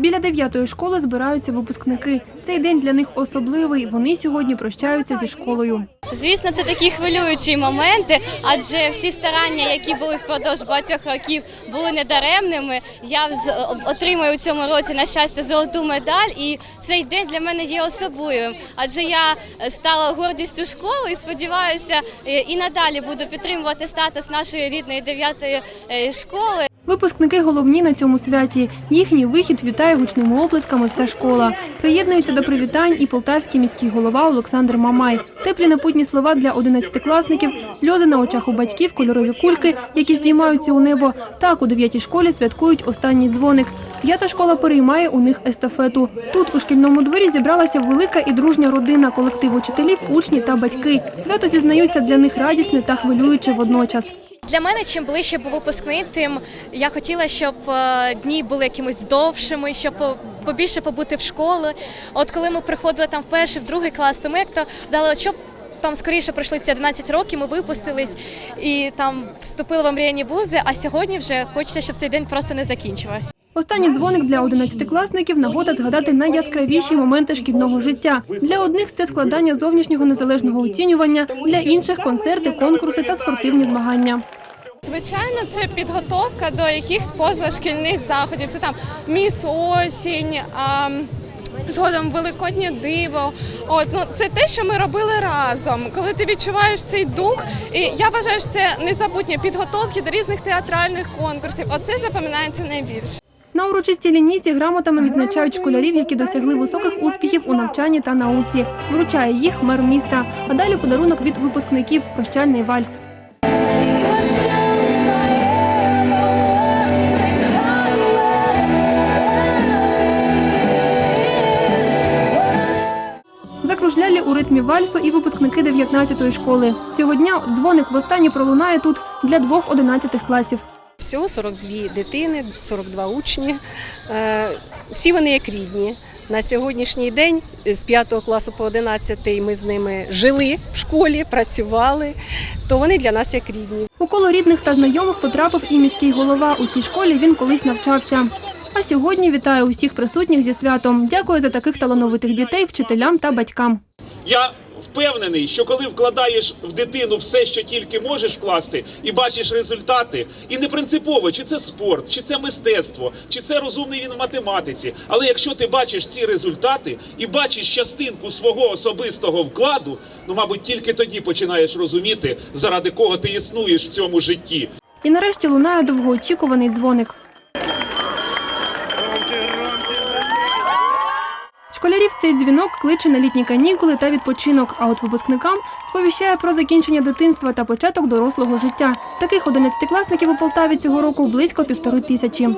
Біля дев'ятої школи збираються випускники. Цей день для них особливий. Вони сьогодні прощаються зі школою. Звісно, це такі хвилюючі моменти, адже всі старання, які були впродовж багатьох років, були недаремними. Я отримую у цьому році на щастя золоту медаль, і цей день для мене є особливим. Адже я стала гордістю школи і сподіваюся, е, і надалі буду підтримувати статус нашої рідної дев'ятої е, школи. Випускники головні на цьому святі. Їхній вихід вітає гучними оплесками вся школа. Приєднується до привітань і полтавський міський голова Олександр Мамай. Теплі напутні слова для одинадцятикласників, сльози на очах у батьків, кольорові кульки, які здіймаються у небо. Так у дев'ятій школі святкують останній дзвоник. П'ята школа переймає у них естафету. Тут у шкільному дворі зібралася велика і дружня родина, колектив учителів, учні та батьки. Свято зізнаються для них радісне та хвилююче водночас. Для мене чим ближче був випускний, тим я хотіла, щоб е, дні були якимось довшими, щоб побільше побути в школі. От коли ми приходили там в перший, в другий клас, то ми як то дали, щоб там скоріше пройшли ці 11 років, ми випустились і там вступили в омріяні вузи. А сьогодні вже хочеться, щоб цей день просто не закінчувався. Останній дзвоник для одинадцятикласників – нагода згадати найяскравіші моменти шкільного життя. Для одних це складання зовнішнього незалежного оцінювання, для інших – концерти, конкурси та спортивні змагання. Звичайно, це підготовка до якихось позашкільних заходів. Це там міс осінь, а, згодом великоднє диво. От ну це те, що ми робили разом. Коли ти відчуваєш цей дух, і я вважаю, що це незабутнє підготовки до різних театральних конкурсів. Оце запам'ятається найбільше. На урочистій лінійці грамотами відзначають школярів, які досягли високих успіхів у навчанні та науці. Вручає їх мер міста. А далі подарунок від випускників – прощальний вальс. Закружлялі у ритмі вальсу і випускники 19-ї школи. Цього дня дзвоник востаннє пролунає тут для двох 11 класів. Всього 42 дитини, 42 учні. Е, Всі вони як рідні. На сьогоднішній день з 5 класу по 11 ми з ними жили в школі, працювали, то вони для нас як рідні. У коло рідних та знайомих потрапив і міський голова. У цій школі він колись навчався. А сьогодні вітає усіх присутніх зі святом. Дякую за таких талановитих дітей, вчителям та батькам. Я впевнений, що коли вкладаєш в дитину все, що тільки можеш вкласти, і бачиш результати, і не принципово, чи це спорт, чи це мистецтво, чи це розумний він в математиці. Але якщо ти бачиш ці результати і бачиш частинку свого особистого вкладу, ну мабуть, тільки тоді починаєш розуміти, заради кого ти існуєш в цьому житті. І нарешті лунає довгоочікуваний дзвоник. Школярів цей дзвінок кличе на літні канікули та відпочинок, а от випускникам сповіщає про закінчення дитинства та початок дорослого життя. Таких одинадцятикласників у Полтаві цього року близько півтори тисячі.